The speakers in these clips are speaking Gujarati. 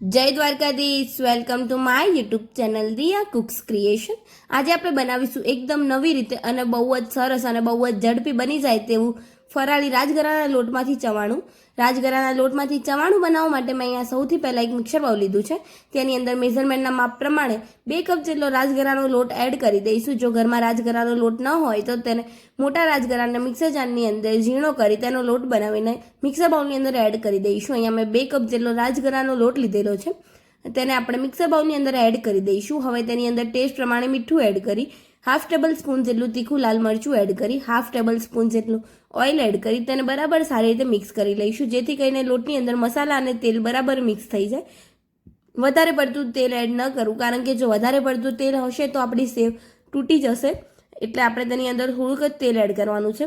જય Dwarkadhish. Welcome to my YouTube channel Diya cooks creation આજે આપણે બનાવીશું એકદમ નવી રીતે અને બહુ જ સરસ અને બહુ જ ઝડપી બની જાય તેવું ફરાળી રાજગરાના લોટમાંથી ચવાણું. રાજગરાના લોટમાંથી ચવાણું બનાવવા માટે મેં અહીંયા સૌથી પહેલાં એક મિક્સર બાઉલ લીધું છે. તેની અંદર મેઝરમેન્ટના માપ પ્રમાણે બે કપ જેટલો રાજગરાનો લોટ એડ કરી દઈશું. જો ઘરમાં રાજગરાનો લોટ ન હોય તો તેને મોટા રાજગરાના મિક્સર જારની અંદર ઝીણો કરી તેનો લોટ બનાવીને મિક્સર બાઉલની અંદર એડ કરી દઈશું. અહીંયા મેં બે કપ જેટલો રાજગરાનો લોટ લીધેલો છે. તેને આપણે મિક્સર બાઉલની અંદર એડ કરી દઈશું. હવે તેની અંદર ટેસ્ટ પ્રમાણે મીઠું એડ કરી હાફ ટેબલ સ્પૂન જેટલું તીખું લાલ મરચું એડ કરી હાફ ટેબલ સ્પૂન જેટલું ઓઇલ એડ કરી, તેને બરાબર સારી રીતે મિક્સ કરી લઈશું. જેથી કરીને લોટની અંદર મસાલા અને તેલ બરાબર મિક્સ થઈ જાય. વધારે પડતું તેલ એડ ન કરવું કારણ કે જો વધારે પડતું તેલ હશે તો આપણી સેવ તૂટી જશે. એટલે આપણે તેની અંદર થોડુંક જ તેલ એડ કરવાનું છે.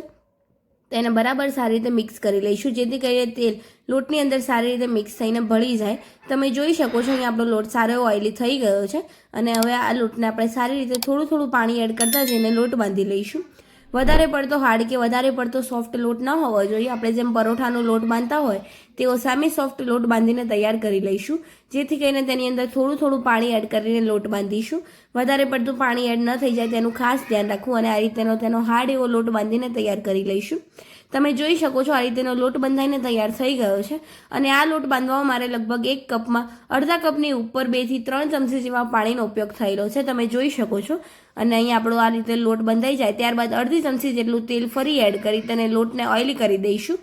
તેને બરાબર સારી રીતે મિક્સ કરી લઈશું. જેથી કરીને તેલ લોટની અંદર સારી રીતે મિક્સ થઈને ભળી જાય. તમે જોઈ શકો છો અહીંયા આપણો લોટ સારો એવો ઓઇલી થઈ ગયો છે. અને હવે આ લોટને આપણે સારી રીતે થોડું થોડું પાણી એડ કરતા જઈને લોટ બાંધી લઈશું. વધારે પડતો હાર્ડ કે વધારે પડતો સોફ્ટ લોટ ન હોવો જોઈએ. આપણે જેમ પરોઠાનો લોટ બાંધતા હોય, તેઓ સામે સોફ્ટ લોટ બાંધીને તૈયાર કરી લઈશું. જેથી કરીને તેની અંદર થોડું થોડું પાણી એડ કરીને લોટ બાંધીશું. વધારે પડતું પાણી એડ ન થઈ જાય તેનું ખાસ ધ્યાન રાખવું અને આ રીતેનો તેનો હાર્ડ એવો લોટ બાંધીને તૈયાર કરી લઈશું. તમે જોઈ શકો છો આ રીતેનો લોટ બંધાઈને તૈયાર થઈ ગયો છે. અને આ લોટ બાંધવામાં મારે લગભગ એક કપમાં, અડધા કપની ઉપર બેથી ત્રણ ચમચી જેવા પાણીનો ઉપયોગ થયેલો છે. તમે જોઈ શકો છો. અને અહીંયા આપણો આ રીતે લોટ બંધાઈ જાય. ત્યારબાદ અડધી ચમચી જેટલું તેલ ફરી એડ કરી તેને લોટને ઓઇલી કરી દઈશું.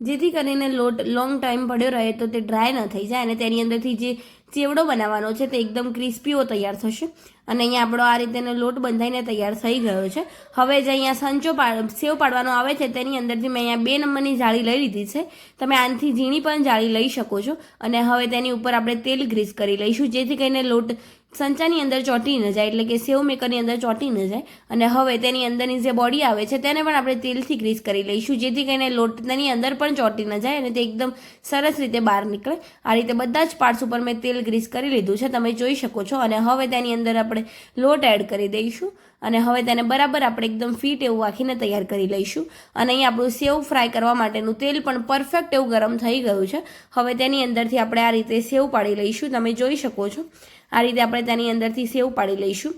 જેથી કરીને લોટ લોંગ ટાઈમ પડ્યો રહે તો તે ડ્રાય ન થઈ જાય અને તેની અંદરથી જે ચેવડો બનાવવાનો છે તે એકદમ ક્રિસ્પીઓ તૈયાર થશે. અને અહીંયા આપણો આ રીતેનો લોટ બંધાઈને તૈયાર થઈ ગયો છે. હવે જે અહીંયા સંચો સેવ પાડવાનો આવે છે તેની અંદરથી મેં અહીંયા બે નંબરની જાળી લઈ લીધી છે. તમે આનાથી ઝીણી પણ જાળી લઈ શકો છો. અને હવે તેની ઉપર આપણે તેલ ગ્રીસ કરી લઈશું. જેથી કરીને લોટ સંચાની અંદર ચોંટી ન જાય, એટલે કે સેવ મેકરની અંદર ચોંટી ન જાય. અને હવે તેની અંદરની જે બોડી આવે છે, તેને પણ આપણે તેલથી ગ્રીસ કરી લઈશું, જેથી કરીને લોટ તેની અંદર પણ ચોંટી ન જાય અને તે એકદમ સરસ રીતે બહાર નીકળે. આ રીતે બધા જ પાર્ટ્સ ઉપર મેં તેલ ગ્રીસ કરી લીધું છે, તમે જોઈ શકો છો. અને હવે તેની અંદર આપણે લોટ એડ કરી દઈશું. અને હવે તેને બરાબર આપણે એકદમ ફીટ એવું આખીને તૈયાર કરી લઈશું. અને અહીં આપણું સેવ ફ્રાય કરવા માટેનું તેલ પણ પરફેક્ટ એવું ગરમ થઈ ગયું છે. હવે તેની અંદરથી આપણે આ રીતે સેવ પાડી લઈશું. તમે જોઈ શકો છો. આ રીતે આપણે તેની અંદરથી સેવ પાડી લઈશું.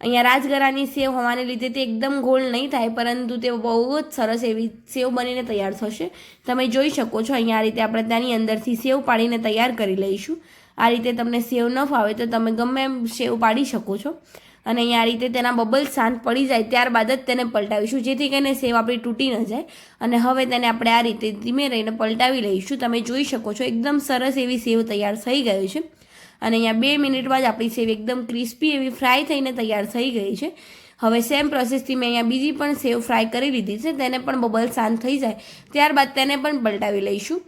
અહીંયા રાજગરાની સેવ હોવાને લીધે તે એકદમ ગોળ નહીં થાય, પરંતુ તે બહુ જ સરસ એવી સેવ બનીને તૈયાર થશે. તમે જોઈ શકો છો, અહીંયા આ રીતે આપણે તેની અંદરથી સેવ પાડીને તૈયાર કરી લઈશું. આ રીતે તમને સેવ ન ફાવે તો તમે ગમે એમ સેવ પાડી શકો છો. અને અહીંયા રીતે તેના બબલ શાંત પડી જાય ત્યારબાદ જ તેને પલટાવીશું. જેથી કરીને સેવ આપણી તૂટી ન જાય. અને હવે તેને આપણે આ રીતે ધીમે રહીને પલટાવી લઈશું. તમે જોઈ શકો છો એકદમ સરસ એવી સેવ તૈયાર થઈ ગઈ છે. અને અહીંયા બે મિનિટમાં જ આપણી સેવ એકદમ ક્રિસ્પી એવી ફ્રાય થઈને તૈયાર થઈ ગઈ છે. હવે સેમ પ્રોસેસથી મેં અહીંયા બીજી પણ સેવ ફ્રાય કરી લીધી છે. તેને પણ બબલ શાંત થઈ જાય. ત્યારબાદ તેને પણ પલટાવી લઈશું.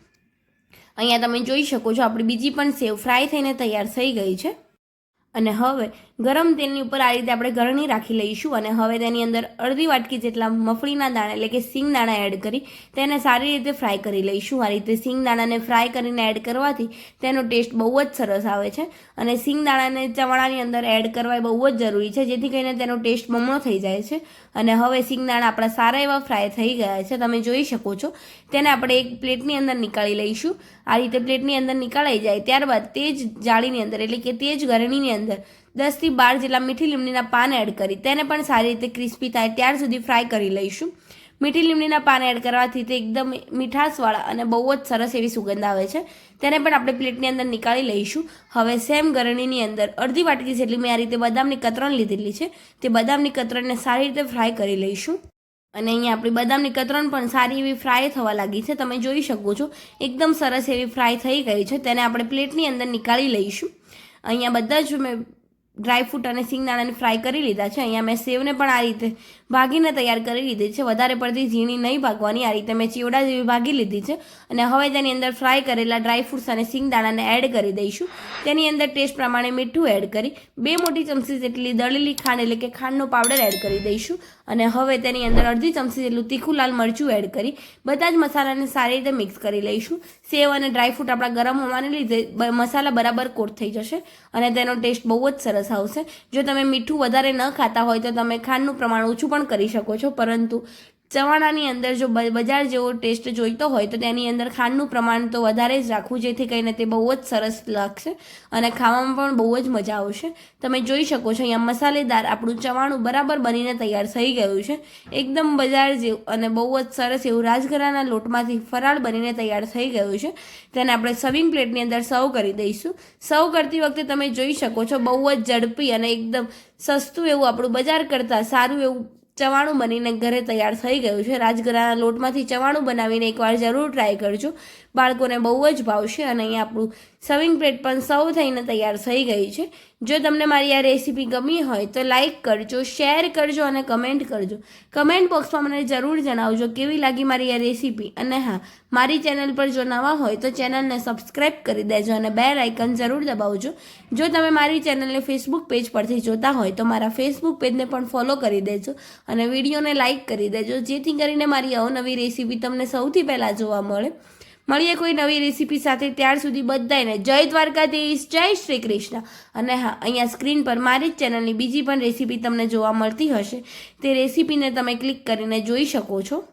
અહીંયા તમે જોઈ શકો છો આપણી બીજી પણ સેવ ફ્રાય થઈને તૈયાર થઈ ગઈ છે. અને હવે ગરમ તેલની ઉપર આ રીતે આપણે ગરણી રાખી લઈશું અને હવે તેની અંદર અડધી વાટકી જેટલા મફળીના દાણા એટલે કે સિંગ દાણા એડ કરી તેને સારી રીતે ફ્રાય કરી લઈશું. આ રીતે સિંગ દાણાને ફ્રાય કરીને એડ કરવાથી તેનો ટેસ્ટ બહુ જ સરસ આવે છે અને સિંગ દાણાને ચવાણાની અંદર એડ કરવા બહુ જ જરૂરી છે, જેથી કરીને તેનો ટેસ્ટ બમણો થઈ જાય છે. અને હવે સિંગ દાણા આપણા સારા એવા ફ્રાય થઈ ગયા છે. તમે જોઈ શકો છો, તેને આપણે એક પ્લેટની અંદર નીકાળી લઈશું. આ રીતે પ્લેટની અંદર નીકાળાઈ જાય ત્યારબાદ તે જ જાળીની અંદર એટલે કે તે જ ગરણીની અંદર દસથી બાર જેટલા મીઠી લીમડીના પાન એડ કરી. તેને પણ સારી રીતે ક્રિસ્પી થાય ત્યાર સુધી ફ્રાય કરી લઈશું. મીઠી લીમડીના પાન એડ કરવાથી તે એકદમ મીઠાશવાળા અને બહુ જ સરસ એવી સુગંધ આવે છે. તેને પણ આપણે પ્લેટની અંદર નીકાળી લઈશું. હવે સેમ ગરણીની અંદર અડધી વાટકી જેટલી મેં આ રીતે બદામની કતરણ લીધેલી છે, તે બદામની કતરણને સારી રીતે ફ્રાય કરી લઈશું. અને અહીંયા આપણી બદામની કતરણ પણ સારી એવી ફ્રાય થવા લાગી છે. તમે જોઈ શકો છો, એકદમ સરસ એવી ફ્રાય થઈ ગઈ છે. તેને આપણે પ્લેટની અંદર નીકાળી લઈશું. અહીંયા બધા જ મેં ડ્રાયફ્રૂટ અને સિંગદાણાને ફ્રાય કરી લીધા છે. અહીંયા મેં સેવને પણ આ રીતે ભાગીને તૈયાર કરી લીધી છે. વધારે પડતી ઝીણી નહીં ભાગવાની. આ રીતે મેં ચીવડા જેવી ભાગી લીધી છે અને હવે તેની અંદર ફ્રાય કરેલા ડ્રાયફ્રૂટ્સ અને સિંગદાણાને એડ કરી દઈશું. તેની અંદર ટેસ્ટ પ્રમાણે મીઠું એડ કરી બે મોટી ચમચી જેટલી દળેલી ખાંડ એટલે કે ખાંડનો પાવડર એડ કરી દઈશું. અને હવે તેની અંદર અડધી ચમચી જેટલું તીખું લાલ મરચું એડ કરી, બધા જ મસાલાને સારી રીતે મિક્સ કરી લઈશું. સેવ અને ડ્રાયફ્રૂટ આપણા ગરમ હોવાને લીધે મસાલા બરાબર કોટ થઈ જશે અને તેનો ટેસ્ટ બહુ જ સરસ આવશે. જો તમે મીઠું વધારે ન ખાતા હોય તો તમે ખાંડનું પ્રમાણ ઓછું પણ કરી શકો છો, પરંતુ ચવાણાની અંદર જો બજાર જેવો ટેસ્ટ જોઈતો હોય તો તેની અંદર ખાંડનું પ્રમાણ તો વધારે જ રાખવું, જેથી કરીને તે બહુ જ સરસ લાગશે અને ખાવામાં પણ બહુ જ મજા આવશે. તમે જોઈ શકો છો, અહીંયા મસાલેદાર આપણું ચવાણું બરાબર બનીને તૈયાર થઈ ગયું છે. એકદમ બજાર જેવું અને બહુ જ સરસ એવું રાજગરાના લોટમાંથી ફરાળ બનીને તૈયાર થઈ ગયું છે. તેને આપણે સર્વિંગ પ્લેટની અંદર સર્વ કરી દઈશું. સર્વ કરતી વખતે તમે જોઈ શકો છો, બહુ જ ઝડપી અને એકદમ સસ્તું એવું આપણું બજાર કરતાં સારું એવું ચવાણું બનીને ઘરે તૈયાર થઈ ગયું છે. રાજગરાના લોટમાંથી ચવાણું બનાવીને એકવાર જરૂર ટ્રાય કરજો. બાળકોને બહુ જ ભાવશે અને અહીંયા આપણું સર્વિંગ પ્લેટ પણ સર્વ થઈને તૈયાર થઈ ગઈ છે. જો તમને મારી આ રેસીપી ગમી હોય તો લાઇક કરજો, શેર કરજો અને કમેન્ટ કરજો. કમેન્ટ બોક્સમાં મને જરૂર જણાવજો કેવી લાગી મારી આ રેસીપી. અને હા, મારી ચેનલ પર જો નવા હોય તો ચેનલને સબસ્ક્રાઇબ કરી દેજો અને બેલ આઇકન જરૂર દબાવજો. જો તમે મારી ચેનલને ફેસબુક પેજ પરથી જોતા હોય તો મારા ફેસબુક પેજને પણ ફોલો કરી દેજો અને વિડીયોને લાઇક કરી દેજો, જેથી કરીને મારી અવનવી રેસીપી તમને સૌથી પહેલાં જોવા મળે. મળીએ કોઈ નવી રેસીપી સાથે ત્યાર સુધી બધાને જય દ્વારકાધીશ, જય શ્રી કૃષ્ણ. અને હા, અહીંયા સ્ક્રીન પર મારી જ ચેનલની બીજી પણ રેસીપી તમને જોવા મળતી હશે. તે રેસીપીને તમે ક્લિક કરીને જોઈ શકો છો.